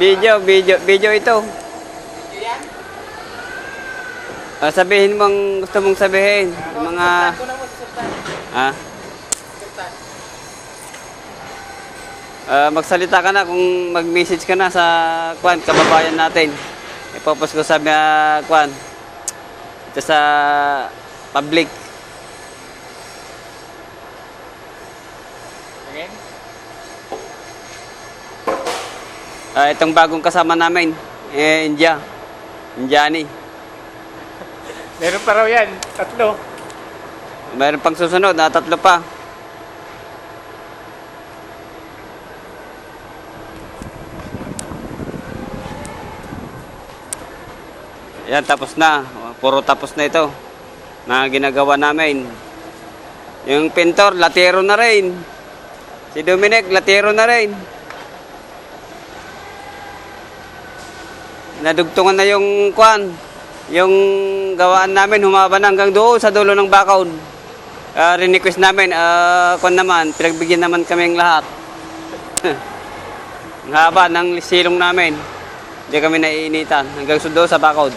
Video, video, video ito. Ah, sabihin mong gusto mong sabihin. Mga, mo sultan. ah, Sultan. ah, magsalita ka na kung mag-message ka na sa kwan, kababayan natin. Ipopos ko sa mga kwan. Ito sa public. Again? Ah, itong bagong kasama namin, eh, India. Indiani. Meron pa raw yan. Tatlo. Mayroon pang susunod, na tatlo pa. Yan, tapos na. Puro tapos na ito. Na ginagawa namin. Yung pintor, latero na rin. Si Dominic, latero na rin. Nadugtungan na yung kwan. Yung gawaan namin, humaba na hanggang doon sa dulo ng bakaw. Uh, request namin, uh, kwan naman, pinagbigyan naman kaming lahat. Ang haba ng silong namin. Hindi kami naiinitan hanggang doon sa bakod.